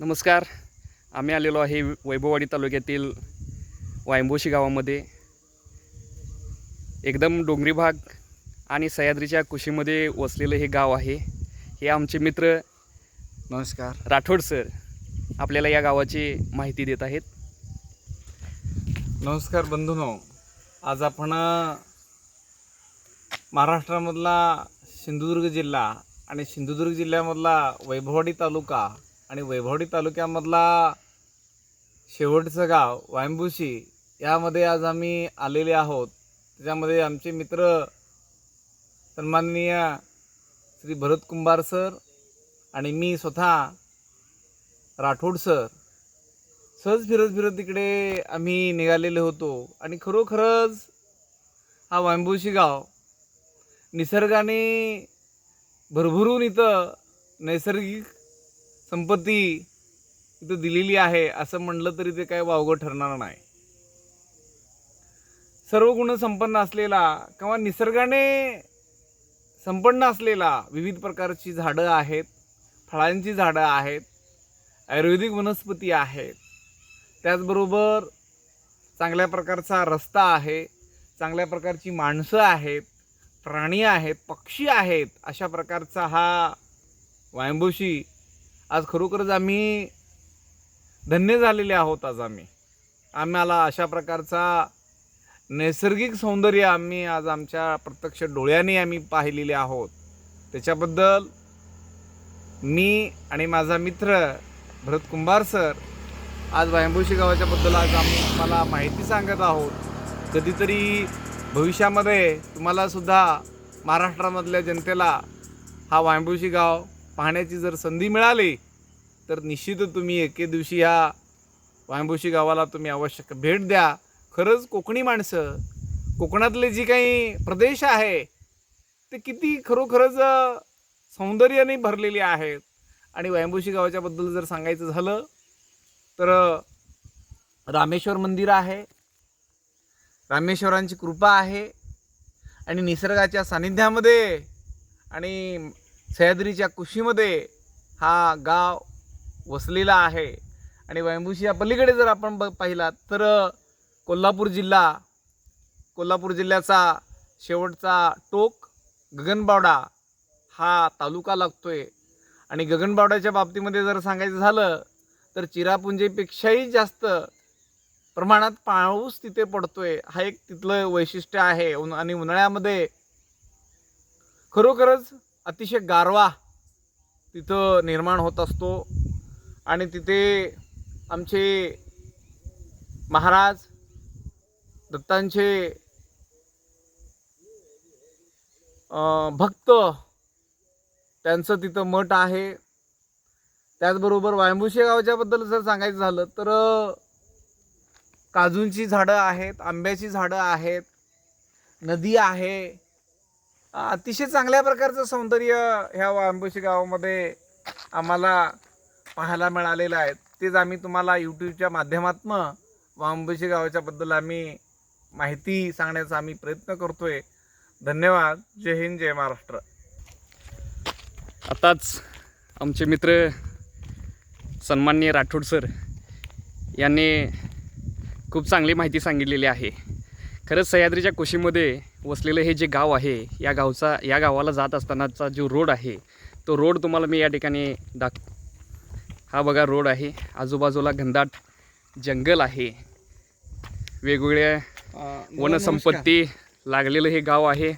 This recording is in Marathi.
नमस्कार. आम्ही आलेलो आहे वैभववाडी तालुक्यातील वायंबोशी गावामध्ये. एकदम डोंगरी भाग आणि सह्याद्रीच्या कुशीमध्ये वसलेलं हे गाव आहे. हे आमचे मित्र नमस्कार. राठोड सर आपल्याला या गावाची माहिती देत आहेत. नमस्कार बंधूनो. आज आपण महाराष्ट्रामधला सिंधुदुर्ग जिल्हा आणि सिंधुदुर्ग जिल्ह्यामधला वैभववाडी तालुका आणि वैभवडी तालुक्यामधला शेवटचं गाव वायंबुशी यामध्ये आज आम्ही आलेले आहोत. त्याच्यामध्ये आमचे मित्र सन्माननीय श्री भरत कुंभार सर आणि मी स्वतः राठोड सर. सहज फिरत फिरत तिकडे आम्ही निघालेलो होतो आणि खरोखरच हा वायंबुशी गाव निसर्गाने भरभरून इथं नैसर्गिक संपत्ती इथं दिलेली आहे असं म्हणलं तरी ते काय वावगं ठरणार नाही. सर्व गुण संपन्न असलेला किंवा निसर्गाने संपन्न असलेला विविध प्रकारची झाडं आहेत फळांची झाडं आहेत आयुर्वेदिक वनस्पती आहेत. त्याचबरोबर चांगल्या प्रकारचा रस्ता आहे चांगल्या प्रकारची माणसं आहेत प्राणी आहेत पक्षी आहेत अशा प्रकारचा हा वायंबोशी आज खरोखरच आम्ही धन्य झालेले आहोत आज आम्ही. आम्हाला अशा प्रकारचा नैसर्गिक सौंदर्य आम्ही आज आमच्या प्रत्यक्ष डोळ्याने आम्ही पाहिलेले आहोत. त्याच्याबद्दल मी आणि माझा मित्र भरत कुंभार सर आज वायंभूशी गावाच्या बद्दल आज आम्ही तुम्हाला माहिती सांगत आहोत. कधीतरी भविष्यामध्ये तुम्हालासुद्धा महाराष्ट्रामधल्या जनतेला हा वायंभूशी गाव पाहण्याची जर संधी मिळाली तर निश्चितच तुम्ही एके दिवशी ह्या वायंभूशी गावाला तुम्ही आवश्यक भेट द्या. खरंच कोकणी माणसं कोकणातले जी काही प्रदेश आहे ते किती खरोखरच सौंदर्याने भरलेले आहेत. आणि वायंभूशी गावाच्याबद्दल जर सांगायचं झालं तर रामेश्वर मंदिर आहे. रामेश्वरांची कृपा आहे. आणि निसर्गाच्या सानिध्यामध्ये आणि सह्याद्रीच्या कुशीमध्ये हा गाव वसलेला आहे. आणि वैंबुशी या पलीकडे जर आपण ब पाहिलात तर कोल्हापूर जिल्हा कोल्हापूर जिल्ह्याचा शेवटचा टोक गगनबावडा हा तालुका लागतोय. आणि गगनबावड्याच्या बाबतीमध्ये जर सांगायचं झालं तर चिरापुंजीपेक्षाही जास्त प्रमाणात पाऊस तिथे पडतोय. हा एक तिथलं वैशिष्ट्य आहे. उन आणि उन्हाळ्यामध्ये खरोखरच अतिशय गारवा तिथं निर्माण होत असतो. आणि तिथे आमचे महाराज दत्तांचे भक्त त्यांचं तिथं मठ आहे. त्याचबरोबर वायंबुशे गावच्याबद्दल जर सांगायचं झालं तर काजूंची झाडं आहेत आंब्याची झाडं आहेत नदी आहे. अतिशय चांगल्या प्रकारचं सौंदर्य ह्या वांबुशी गावामध्ये आम्हाला पाहायला मिळालेलं आहे. तेच आम्ही तुम्हाला यूट्यूबच्या माध्यमातून वांबुशी गावाच्याबद्दल आम्ही माहिती सांगण्याचा आम्ही प्रयत्न करतोय. धन्यवाद. जय हिंद जय महाराष्ट्र. आताच आमचे मित्र सन्माननीय राठोड सर यांनी खूप चांगली माहिती सांगितलेली आहे. खरंच सह्याद्रीच्या कुशीमध्ये वसलेलं हे जे गाव आहे या गावचा या गावाला जात असतानाचा जो रोड आहे तो रोड तुम्हाला मी या ठिकाणी दाख हा बघा रोड आहे. आजूबाजूला घनदाट जंगल आहे. वेगवेगळ्या वनसंपत्ती लागलेलं हे गाव आहे.